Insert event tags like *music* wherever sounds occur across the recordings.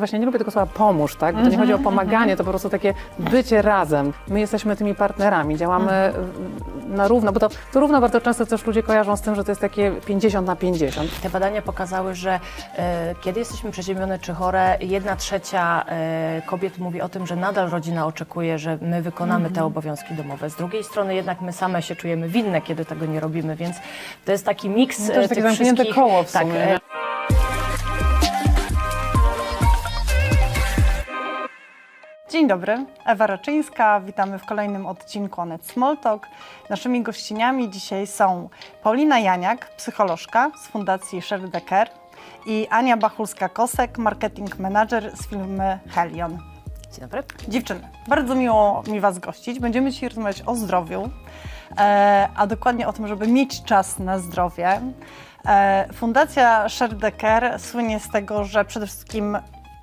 Właśnie nie lubię tego słowa pomóż, tak? Bo to nie chodzi o pomaganie, to po prostu takie bycie razem. My jesteśmy tymi partnerami, działamy y, na równo, bo to, to równo bardzo często też ludzie kojarzą z tym, że to jest takie 50 na 50. Te badania pokazały, że e, kiedy jesteśmy przeziębione czy chore, jedna trzecia e, kobiet mówi o tym, że nadal rodzina oczekuje, że my wykonamy te obowiązki domowe. Z drugiej strony jednak my same się czujemy winne, kiedy tego nie robimy, więc to jest taki miks No to e, jest takie tych zamknięte wszystkich... koło w tak, sumie, e, Dzień dobry, Ewa Raczyńska. Witamy w kolejnym odcinku Onet Small Talk. Naszymi gościniami dzisiaj są Paulina Janiak, psycholożka z Fundacji Sherry i Ania Bachulska-Kosek, marketing manager z firmy Helion. Dzień dobry. Dziewczyny, bardzo miło mi Was gościć. Będziemy dzisiaj rozmawiać o zdrowiu, e, a dokładnie o tym, żeby mieć czas na zdrowie. E, Fundacja Sherdecker słynie z tego, że przede wszystkim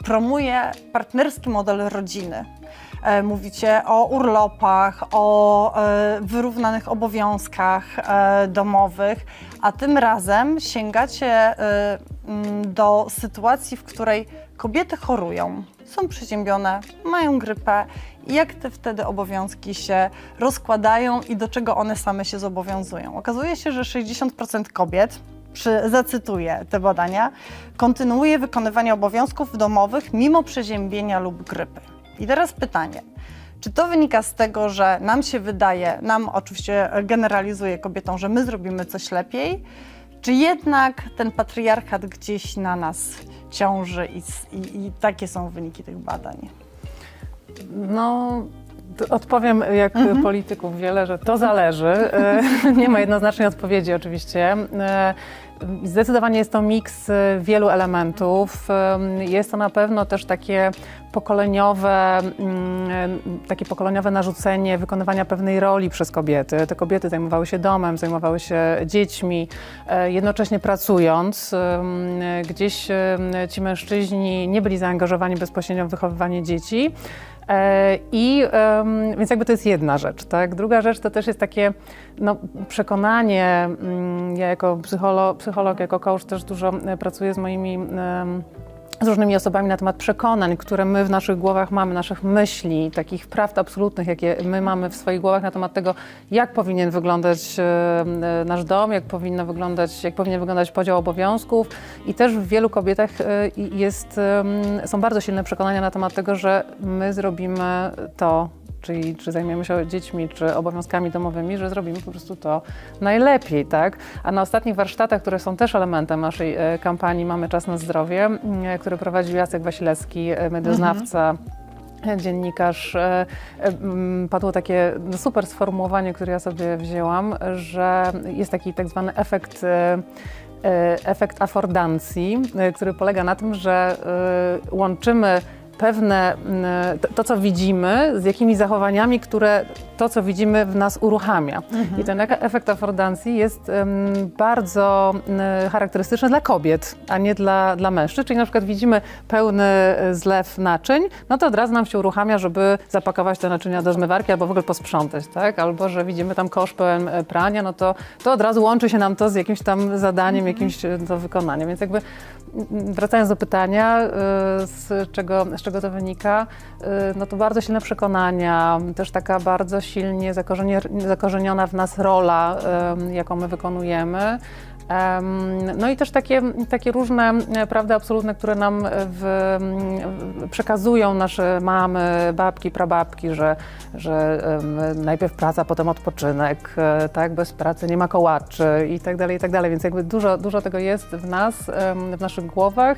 promuje partnerski model rodziny. E, Mówicie o urlopach, o e, wyrównanych obowiązkach e, domowych, a tym razem sięgacie do sytuacji, w której kobiety chorują, są przeziębione, mają grypę. Jak te wtedy obowiązki się rozkładają i do czego one same się zobowiązują? Okazuje się, że 60% kobiet przy, zacytuję te badania, kontynuuje wykonywanie obowiązków domowych mimo przeziębienia lub grypy. I teraz pytanie. Czy to wynika z tego, że nam się wydaje, nam oczywiście generalizuję kobietom, że my zrobimy coś lepiej, czy jednak ten patriarchat gdzieś na nas ciąży i, i, i takie są wyniki tych badań? No, odpowiem jak polityków wiele, że to zależy. E, *laughs* Nie ma jednoznacznej odpowiedzi oczywiście. E, Zdecydowanie jest to miks e, wielu elementów. Jest to na pewno też takie pokoleniowe, mm, takie pokoleniowe narzucenie wykonywania pewnej roli przez kobiety. Te kobiety zajmowały się domem, zajmowały się dziećmi, jednocześnie pracując. Gdzieś ci mężczyźni nie byli zaangażowani bezpośrednio w wychowywanie dzieci. E, I więc jakby to jest jedna rzecz, tak? Druga rzecz to też jest takie no, przekonanie. mm, Ja jako psycholo, psycholog, jako coach też dużo e, pracuję z moimi z różnymi osobami na temat przekonań, które my w naszych głowach mamy, naszych myśli, takich prawd absolutnych, jakie my mamy w swoich głowach na temat tego, jak powinien wyglądać e, e, nasz dom, jak powinno wyglądać, jak powinien wyglądać podział obowiązków. I też w wielu kobietach e, jest, są bardzo silne przekonania na temat tego, że my zrobimy to, czyli czy zajmiemy się dziećmi, czy obowiązkami domowymi, że zrobimy po prostu to najlepiej, tak? A na ostatnich warsztatach, które są też elementem naszej e, kampanii Mamy Czas na Zdrowie, m, e, który prowadził Jacek Wasilewski, e, medioznawca, e, dziennikarz, e, e, m, padło takie super sformułowanie, które ja sobie wzięłam, że jest taki tak zwany efekt efekt afordancji, który polega na tym, że łączymy pewne, m, to, co widzimy, z jakimiś zachowaniami, które to, co widzimy, w nas uruchamia. I ten efekt afordancji jest bardzo m, charakterystyczny dla kobiet, a nie dla, dla mężczyzn. Czyli na przykład widzimy pełny e, zlew naczyń, no to od razu nam się uruchamia, żeby zapakować te naczynia do zmywarki albo w ogóle posprzątać, tak? Albo, że widzimy tam kosz pełen e, prania, no to, to od razu łączy się nam to z jakimś tam zadaniem, jakimś e, do wykonania. Więc jakby mm, wracając do pytania, z czego, z czego to wynika, e, no to bardzo silne przekonania, też taka bardzo silnie zakorzeniona w nas rola, jaką my wykonujemy. Em, No i też takie, takie różne e, prawdy absolutne, które nam w, przekazują nasze mamy, babki, prababki, że, że najpierw praca, potem odpoczynek, e, tak, bez pracy nie ma kołaczy i tak dalej, i tak dalej. Więc jakby dużo, dużo tego jest w nas, w naszych głowach,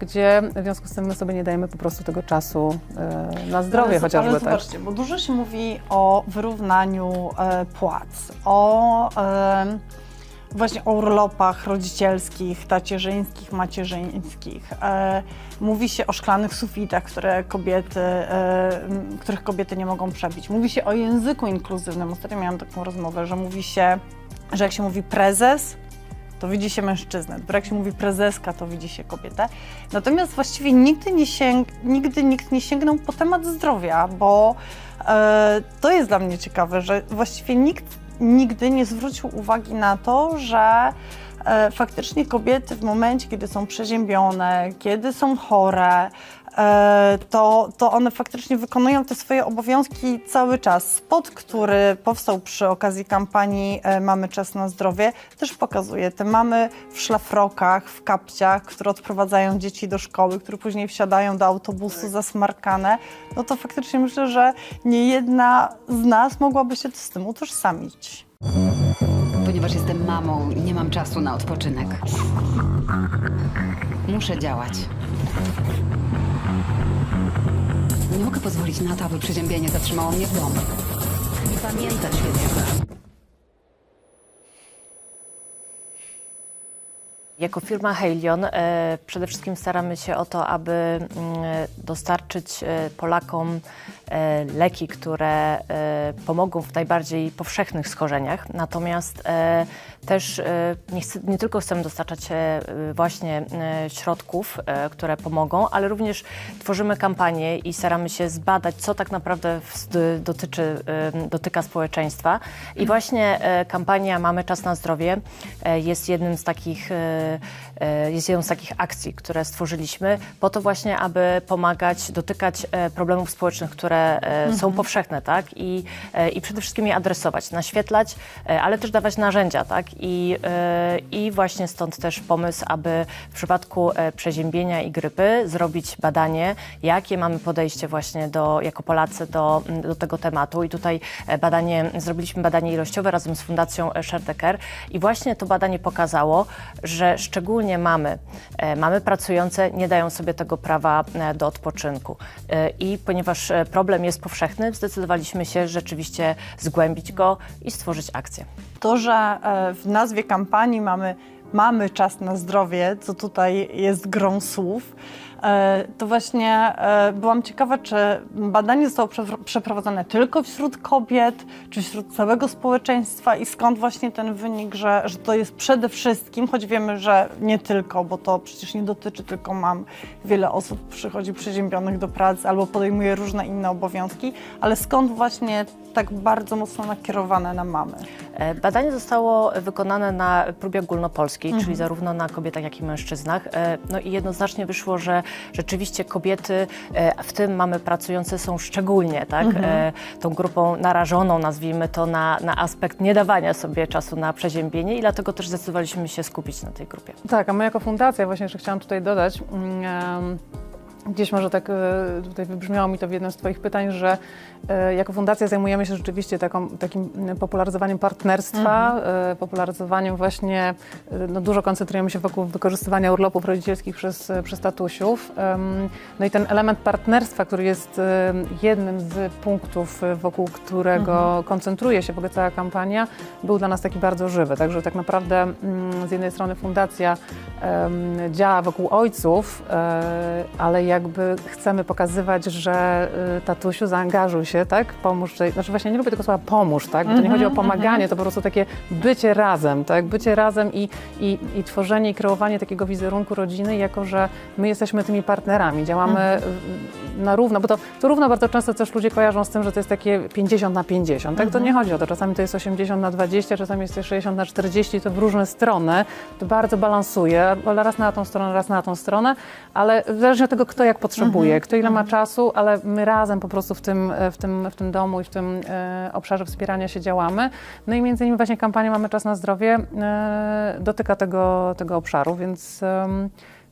gdzie w związku z tym my sobie nie dajemy po prostu tego czasu e, na zdrowie ale, chociażby. Ale tak. zobaczcie, bo dużo się mówi o wyrównaniu e, płac, o e, właśnie o urlopach rodzicielskich, tacierzyńskich, macierzyńskich. E, mówi się o szklanych sufitach, które kobiety, e, których kobiety nie mogą przebić. Mówi się o języku inkluzywnym. Ostatnio miałam taką rozmowę, że mówi się, że jak się mówi prezes, to widzi się mężczyznę. Dopiero jak się mówi prezeska, to widzi się kobietę. Natomiast właściwie nigdy, nie sięg, nigdy nikt nie sięgnął po temat zdrowia, bo e, to jest dla mnie ciekawe, że właściwie nikt nigdy nie zwrócił uwagi na to, że e, faktycznie kobiety w momencie, kiedy są przeziębione, kiedy są chore, to, to one faktycznie wykonują te swoje obowiązki cały czas. Spot, który powstał przy okazji kampanii e, Mamy Czas na Zdrowie, też pokazuje te mamy w szlafrokach, w kapciach, które odprowadzają dzieci do szkoły, które później wsiadają do autobusu zasmarkane. No to faktycznie myślę, że nie jedna z nas mogłaby się z tym utożsamić. Ponieważ jestem mamą, nie mam czasu na odpoczynek. Muszę działać. Nie mogę pozwolić na to, aby przeziębienie zatrzymało mnie w domu. I pamiętać wieczorem. Jako firma Helion e, przede wszystkim staramy się o to, aby mm, dostarczyć e, Polakom e, leki, które e, pomogą w najbardziej powszechnych schorzeniach. Natomiast e, też e, nie, chce, nie tylko chcemy dostarczać e, właśnie e, środków, e, które pomogą, ale również tworzymy kampanie i staramy się zbadać, co tak naprawdę dotyczy, e, dotyka społeczeństwa. I właśnie e, kampania Mamy Czas na Zdrowie e, jest jednym z takich, e, e, jest jedną z takich akcji, które stworzyliśmy po to właśnie, aby pomagać, dotykać e, problemów społecznych, które e, są powszechne, tak? I, e, I przede wszystkim je adresować, naświetlać, e, ale też dawać narzędzia, tak? I, I właśnie stąd też pomysł, aby w przypadku przeziębienia i grypy zrobić badanie, jakie mamy podejście właśnie do, jako Polacy do, do tego tematu. I tutaj badanie, zrobiliśmy badanie ilościowe razem z Fundacją Care i właśnie to badanie pokazało, że szczególnie mamy, mamy pracujące nie dają sobie tego prawa do odpoczynku. I ponieważ e, problem jest powszechny, zdecydowaliśmy się rzeczywiście zgłębić go i stworzyć akcję. To, że e, w nazwie kampanii mamy Mamy czas na zdrowie, co tutaj jest grą słów, e, to właśnie e, byłam ciekawa, czy badanie zostało prze- przeprowadzone tylko wśród kobiet, czy wśród całego społeczeństwa i skąd właśnie ten wynik, że, że to jest przede wszystkim, choć wiemy, że nie tylko, bo to przecież nie dotyczy tylko mam. Wiele osób przychodzi przeziębionych do pracy albo podejmuje różne inne obowiązki, ale skąd właśnie tak bardzo mocno nakierowane na mamy? E, Badanie zostało wykonane na próbie ogólnopolskiej, czyli zarówno na kobietach, jak i mężczyznach. E, No i jednoznacznie wyszło, że rzeczywiście kobiety, e, w tym mamy pracujące, są szczególnie tak, e, tą grupą narażoną, nazwijmy to, na, na aspekt nie dawania sobie czasu na przeziębienie i dlatego też zdecydowaliśmy się skupić na tej grupie. Tak, a my jako fundacja, właśnie jeszcze chciałam tutaj dodać, em, gdzieś może tak e, tutaj wybrzmiało mi to w jednym z Twoich pytań, że e, jako fundacja zajmujemy się rzeczywiście taką, takim popularyzowaniem partnerstwa, e, popularyzowaniem właśnie, no dużo koncentrujemy się wokół wykorzystywania urlopów rodzicielskich przez, przez tatusiów. No i ten element partnerstwa, który jest jednym z punktów, wokół którego koncentruje się w ogóle cała kampania, był dla nas taki bardzo żywy. Także tak naprawdę z jednej strony fundacja działa wokół ojców, ale jakby chcemy pokazywać, że y, tatusiu zaangażuj się, tak? Pomóż, tutaj- znaczy właśnie nie lubię tego słowa pomóż, tak? Bo to nie chodzi o pomaganie, to po prostu takie bycie razem, tak? Bycie razem i, i, i tworzenie i kreowanie takiego wizerunku rodziny, jako że my jesteśmy tymi partnerami, działamy y, na równo, bo to, to równo bardzo często też ludzie kojarzą z tym, że to jest takie 50 na 50, tak? To nie chodzi o to, czasami to jest 80 na 20, czasami jest to 60 na 40, to w różne strony, to bardzo balansuje, ale raz na tą stronę, raz na tą stronę, ale zależnie od tego, kto jak potrzebuje, kto ile ma czasu, ale my razem po prostu w tym, w tym, w tym domu i w tym e, obszarze wspierania się działamy. No i między innymi właśnie kampania Mamy Czas na Zdrowie e, dotyka tego, tego obszaru, więc,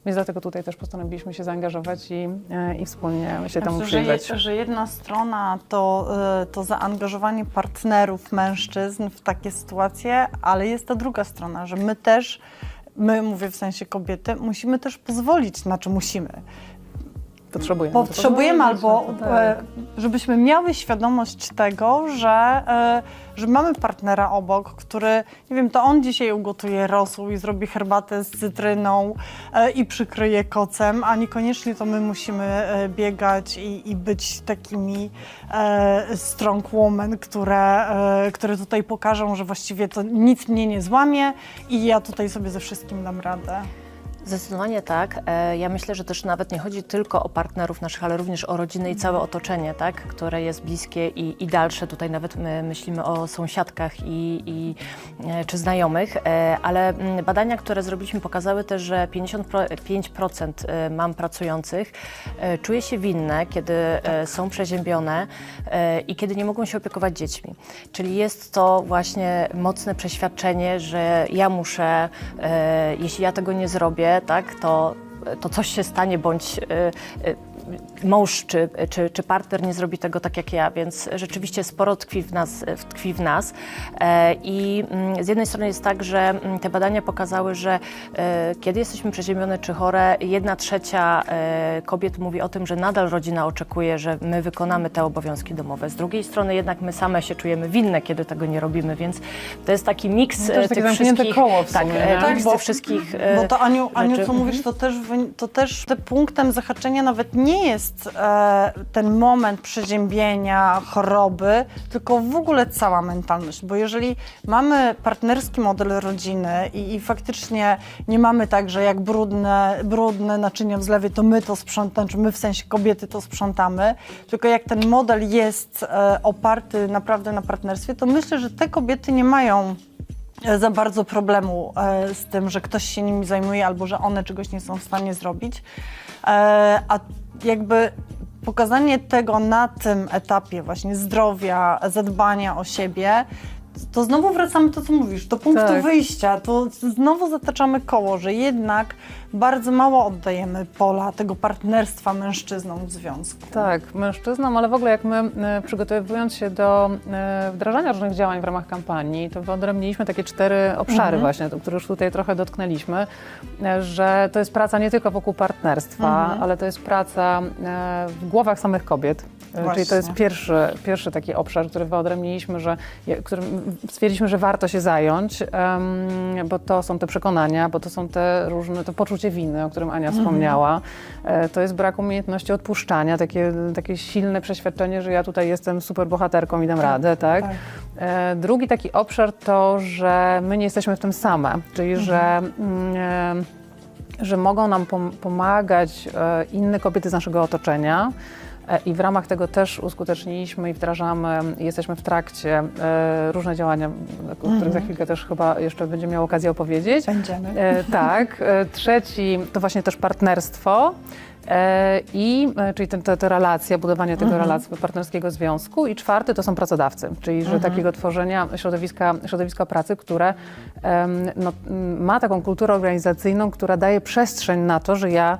więc dlatego tutaj też postanowiliśmy się zaangażować i, e, i wspólnie się temu Myślę, że, je, przyjrzeć. że jedna strona to, to zaangażowanie partnerów, mężczyzn w takie sytuacje, ale jest ta druga strona, że my też, my mówię w sensie kobiety, musimy też pozwolić, znaczy musimy. Potrzebujemy. Potrzebujemy albo, tak. e, żebyśmy miały świadomość tego, że, e, że mamy partnera obok, który, nie wiem, to on dzisiaj ugotuje rosół i zrobi herbatę z cytryną e, i przykryje kocem, a niekoniecznie to my musimy biegać i, i być takimi strong woman, które, które tutaj pokażą, że właściwie to nic mnie nie złamie i ja tutaj sobie ze wszystkim dam radę. Zdecydowanie tak. E, Ja myślę, że też nawet nie chodzi tylko o partnerów naszych, ale również o rodziny i całe otoczenie, tak, które jest bliskie i, i dalsze. Tutaj nawet my myślimy o sąsiadkach i, i, e, czy znajomych, E, ale mm, badania, które zrobiliśmy, pokazały też, że 55% e, mam pracujących czuje się winne, kiedy e, są przeziębione i kiedy nie mogą się opiekować dziećmi. Czyli jest to właśnie mocne przeświadczenie, że ja muszę, jeśli ja tego nie zrobię, tak, to, to coś się stanie, bądź e, e, mąż czy, czy, czy partner nie zrobi tego tak jak ja, więc rzeczywiście sporo tkwi w nas. Tkwi w nas. E, I mm, z jednej strony jest tak, że mm, te badania pokazały, że e, kiedy jesteśmy przeziębione czy chore, jedna trzecia e, kobiet mówi o tym, że nadal rodzina oczekuje, że my wykonamy te obowiązki domowe. Z drugiej strony jednak my same się czujemy winne, kiedy tego nie robimy, więc to jest taki miks No to jest tych wszystkich... koło w tak, sumie, tak, Tak, bo- wszystkich Bo to Aniu, Aniu co mówisz, to też, wy- to też te punktem zahaczenia nawet nie jest e, ten moment przeziębienia, choroby, tylko w ogóle cała mentalność. Bo jeżeli mamy partnerski model rodziny i, i faktycznie nie mamy tak, że jak brudne, brudne naczynia w zlewie, to my to sprzątamy, czy my w sensie kobiety to sprzątamy, tylko jak ten model jest e, oparty naprawdę na partnerstwie, to myślę, że te kobiety nie mają e, za bardzo problemu e, z tym, że ktoś się nimi zajmuje albo że one czegoś nie są w stanie zrobić. E, a jakby pokazanie tego na tym etapie właśnie zdrowia, zadbania o siebie, to znowu wracamy do to, co mówisz, do punktu Tak. wyjścia, to znowu zataczamy koło, że jednak bardzo mało oddajemy pola tego partnerstwa mężczyznom w związku. Tak, mężczyznom, ale w ogóle jak my e, przygotowując się do e, wdrażania różnych działań w ramach kampanii, to wyodrębniliśmy takie cztery obszary właśnie, to, które już tutaj trochę dotknęliśmy, e, że to jest praca nie tylko wokół partnerstwa, ale to jest praca w głowach samych kobiet. E, Czyli to jest Właśnie. pierwszy, pierwszy taki obszar, który wyodrębniliśmy, że, którym stwierdziliśmy, że warto się zająć, em, bo to są te przekonania, bo to są te różne, to poczucie winy, o którym Ania wspomniała. E, To jest brak umiejętności odpuszczania, takie, takie silne przeświadczenie, że ja tutaj jestem super bohaterką i dam radę, tak? tak. E, Drugi taki obszar to, że my nie jesteśmy w tym same, czyli że mm, e, że mogą nam pom- pomagać inne kobiety z naszego otoczenia. E, I w ramach tego też uskuteczniliśmy i wdrażamy, jesteśmy w trakcie e, różne działania, o których za chwilkę też chyba jeszcze będziemy miał okazję opowiedzieć. Będziemy. E, tak. Trzeci to właśnie też partnerstwo. I, czyli te, te, te relacje, budowanie tego relacji partnerskiego związku. I czwarty to są pracodawcy, czyli że takiego tworzenia środowiska, środowiska pracy, które em, no, ma taką kulturę organizacyjną, która daje przestrzeń na to, że ja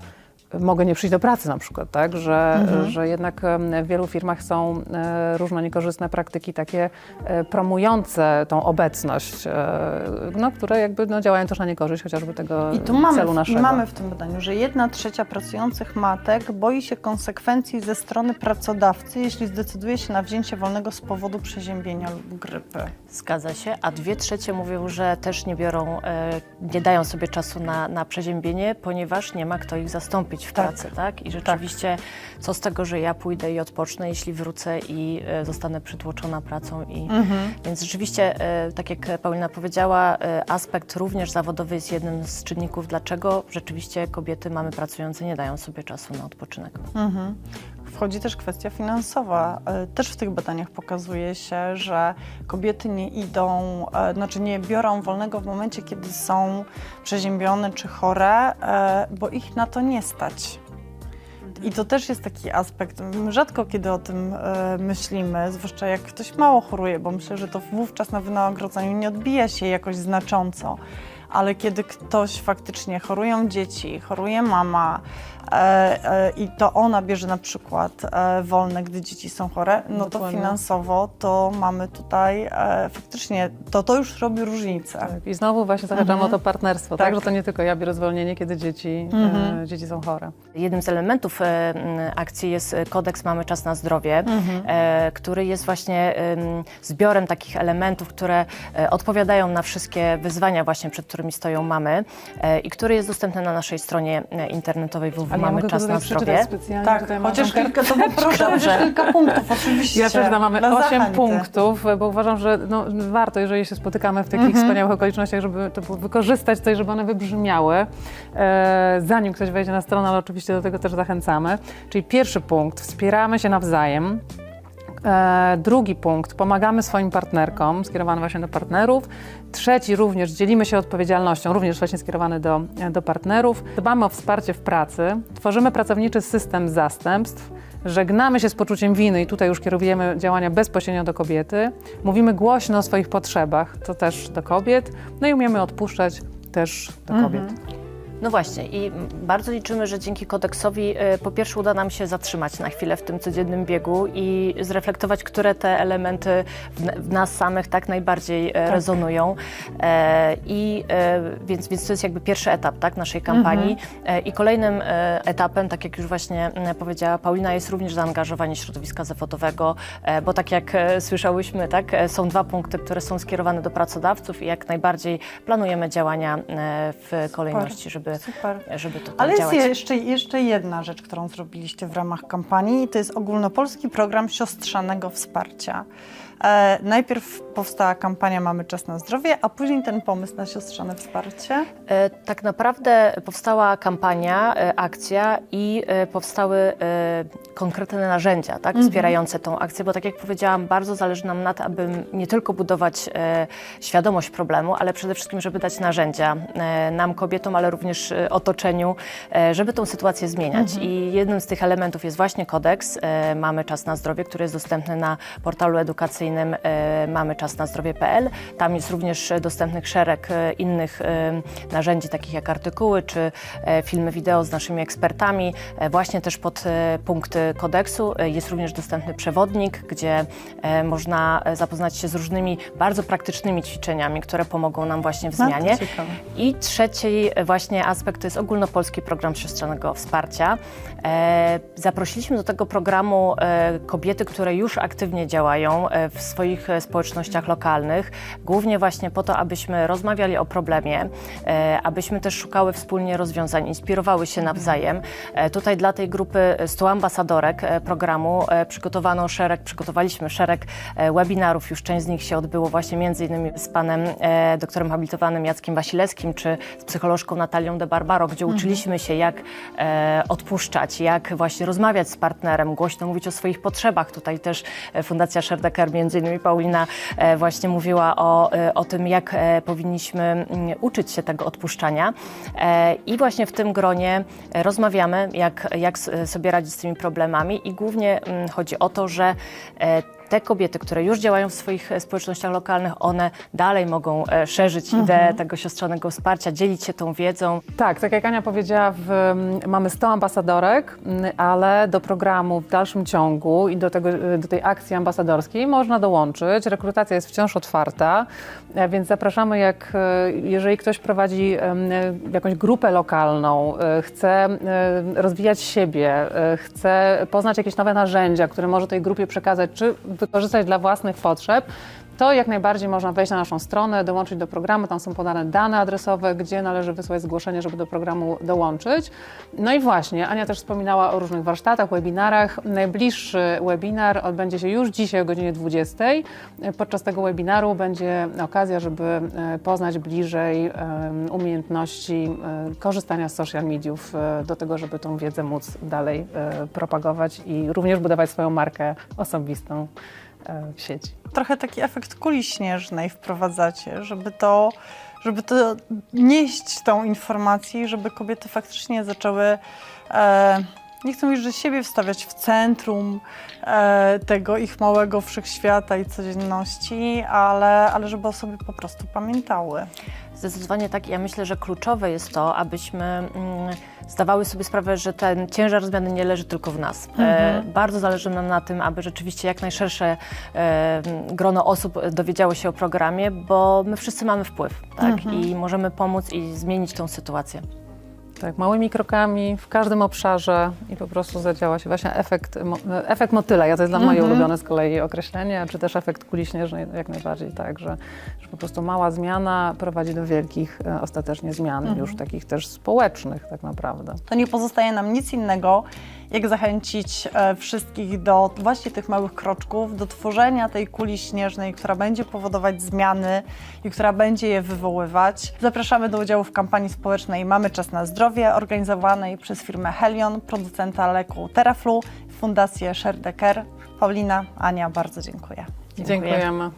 mogę nie przyjść do pracy na przykład, tak? Że, że jednak w wielu firmach są e, różne niekorzystne praktyki takie e, promujące tą obecność, e, no, które jakby no, działają też na niekorzyść chociażby tego I tu mamy, celu w- naszego. mamy w tym badaniu, że jedna trzecia pracujących matek boi się konsekwencji ze strony pracodawcy, jeśli zdecyduje się na wzięcie wolnego z powodu przeziębienia lub grypy. Zgadza się, a dwie trzecie mówią, że też nie biorą, nie dają sobie czasu na, na przeziębienie, ponieważ nie ma kto ich zastąpić w Tak. pracy, tak? I rzeczywiście, co z tego, że ja pójdę i odpocznę, jeśli wrócę i e, zostanę przytłoczona pracą i... Więc rzeczywiście, e, tak jak Paulina powiedziała, e, aspekt również zawodowy jest jednym z czynników, dlaczego rzeczywiście kobiety, mamy pracujące, nie dają sobie czasu na odpoczynek. Wchodzi też kwestia finansowa. E, Też w tych badaniach pokazuje się, że kobiety nie idą, e, znaczy nie biorą wolnego w momencie, kiedy są przeziębione czy chore, e, bo ich na to nie stać. I to też jest taki aspekt. My Rzadko kiedy o tym myślimy, zwłaszcza jak ktoś mało choruje, bo myślę, że to wówczas na wynagrodzeniu nie odbija się jakoś znacząco. Ale kiedy ktoś faktycznie chorują dzieci, choruje mama e, e, i to ona bierze na przykład e, wolne, gdy dzieci są chore, no to Dokładnie. finansowo to mamy tutaj e, faktycznie, to to już robi różnicę. Tak. I znowu właśnie zahaczamy o to partnerstwo, tak. Tak. Że to nie tylko ja biorę zwolnienie, kiedy dzieci, e, dzieci są chore. Jednym z elementów e, akcji jest e, kodeks Mamy Czas na Zdrowie, e, który jest właśnie em, zbiorem takich elementów, które e, odpowiadają na wszystkie wyzwania właśnie, przed którymi którymi stoją mamy e, i który jest dostępny na naszej stronie e, internetowej Ale ja czas na zdrowie. specjalnie. Tak, chociaż kilka, to poproszę Dobrze. chociaż kilka punktów, oczywiście. Ja też mamy dla 8 zachęty. punktów, bo uważam, że no, warto, jeżeli się spotykamy w takich wspaniałych okolicznościach, żeby to było- wykorzystać tutaj, żeby one wybrzmiały, e, zanim ktoś wejdzie na stronę, ale oczywiście do tego też zachęcamy. Czyli pierwszy punkt, wspieramy się nawzajem. E, drugi punkt, pomagamy swoim partnerkom, skierowany właśnie do partnerów. Trzeci również, dzielimy się odpowiedzialnością, również właśnie skierowany do, do partnerów. Dbamy o wsparcie w pracy, tworzymy pracowniczy system zastępstw, żegnamy się z poczuciem winy i tutaj już kierujemy działania bezpośrednio do kobiety. Mówimy głośno o swoich potrzebach, to też do kobiet. No i umiemy odpuszczać też do kobiet. No właśnie i bardzo liczymy, że dzięki kodeksowi e, po pierwsze uda nam się zatrzymać na chwilę w tym codziennym biegu i zreflektować, które te elementy w, nas samych tak najbardziej e, rezonują. E, I e, więc, więc to jest jakby pierwszy etap tak, naszej kampanii. E, I kolejnym etapem, tak jak już właśnie powiedziała Paulina, jest również zaangażowanie środowiska zawodowego, bo tak jak słyszałyśmy, tak, są dwa punkty, które są skierowane do pracodawców i jak najbardziej planujemy działania w kolejności, żeby, Super. żeby to Ale jest działać. jeszcze, jeszcze jedna rzecz, którą zrobiliście w ramach kampanii to jest ogólnopolski program siostrzanego wsparcia. E, najpierw powstała kampania Mamy Czas na Zdrowie, a później ten pomysł na siostrzane wsparcie. E, Tak naprawdę powstała kampania, e, akcja i powstały konkretne narzędzia tak, wspierające tą akcję, bo tak jak powiedziałam, bardzo zależy nam na tym, aby nie tylko budować świadomość problemu, ale przede wszystkim, żeby dać narzędzia nam, kobietom, ale również otoczeniu, żeby tą sytuację zmieniać. I jednym z tych elementów jest właśnie kodeks Mamy Czas na Zdrowie, który jest dostępny na portalu edukacyjnym e, mamy czas na zdrowie.pl. Tam jest również dostępnych szereg e, innych e, narzędzi, takich jak artykuły czy filmy wideo z naszymi ekspertami. Właśnie też pod punkty kodeksu jest również dostępny przewodnik, gdzie można zapoznać się z różnymi bardzo praktycznymi ćwiczeniami, które pomogą nam właśnie w zmianie. I trzeci właśnie aspekt to jest ogólnopolski program siostrzanego wsparcia. Zaprosiliśmy do tego programu kobiety, które już aktywnie działają e, w swoich e, społecznościach lokalnych, głównie właśnie po to, abyśmy rozmawiali o problemie, e, abyśmy też szukały wspólnie rozwiązań, inspirowały się nawzajem. E, tutaj dla tej grupy 100 ambasadorek programu przygotowano szereg, przygotowaliśmy szereg webinarów, już część z nich się odbyło właśnie między innymi z panem doktorem habilitowanym Jackiem Wasilewskim, czy z psycholożką Natalią de Barbaro, gdzie uczyliśmy się jak odpuszczać, jak właśnie rozmawiać z partnerem, głośno mówić o swoich potrzebach. Tutaj też Fundacja Sherdecker, między innymi Paulina e, właśnie mówiła o, e, o tym, jak e, powinniśmy mm, uczyć się tego odpuszczania. I właśnie w tym gronie rozmawiamy, jak, jak sobie radzić z tymi problemami i głównie mm, chodzi o to, że te kobiety, które już działają w swoich e, społecznościach lokalnych, one dalej mogą e, szerzyć ideę tego siostrzanego wsparcia, dzielić się tą wiedzą. Tak, tak jak Ania powiedziała, w, mamy 100 ambasadorek, ale do programu w dalszym ciągu i do, tego, y, do tej akcji ambasadorskiej można dołączyć. Rekrutacja jest wciąż otwarta, e, więc zapraszamy, jak, e, jeżeli ktoś prowadzi e, jakąś grupę lokalną, e, chce e, rozwijać siebie, e, chce poznać jakieś nowe narzędzia, które może tej grupie przekazać, czy wykorzystać dla własnych potrzeb, to jak najbardziej można wejść na naszą stronę, dołączyć do programu. Tam są podane dane adresowe, gdzie należy wysłać zgłoszenie, żeby do programu dołączyć. No i właśnie, Ania też wspominała o różnych warsztatach, webinarach. Najbliższy webinar odbędzie się już dzisiaj o godzinie 20. Podczas tego webinaru będzie okazja, żeby e, poznać bliżej umiejętności e, korzystania z social mediów e, do tego, żeby tą wiedzę móc dalej propagować i również budować swoją markę osobistą w sieci. Trochę taki efekt kuli śnieżnej wprowadzacie, żeby to, żeby to nieść tą informację, żeby kobiety faktycznie zaczęły, e, nie chcę mówić, że siebie wstawiać w centrum e, tego ich małego wszechświata i codzienności, ale, ale żeby o sobie po prostu pamiętały. Zdecydowanie tak. Ja myślę, że kluczowe jest to, abyśmy mm, zdawały sobie sprawę, że ten ciężar zmiany nie leży tylko w nas. E, bardzo zależy nam na tym, aby rzeczywiście jak najszersze grono osób dowiedziało się o programie, bo my wszyscy mamy wpływ tak? i możemy pomóc i zmienić tą sytuację. Tak, małymi krokami w każdym obszarze i po prostu zadziała się właśnie efekt, efekt motyla. Ja to jest dla moje ulubione z kolei określenie, czy też efekt kuli śnieżnej jak najbardziej tak, że, że po prostu mała zmiana prowadzi do wielkich e, ostatecznie zmian, już takich też społecznych tak naprawdę. to nie pozostaje nam nic innego, jak zachęcić e, wszystkich do właśnie tych małych kroczków, do tworzenia tej kuli śnieżnej, która będzie powodować zmiany i która będzie je wywoływać. Zapraszamy do udziału w kampanii społecznej Mamy Czas na Zdrowie, organizowanej przez firmę Helion, producenta leku Teraflu, Fundację Share the Care. Paulina, Ania, bardzo dziękuję. Dziękujemy.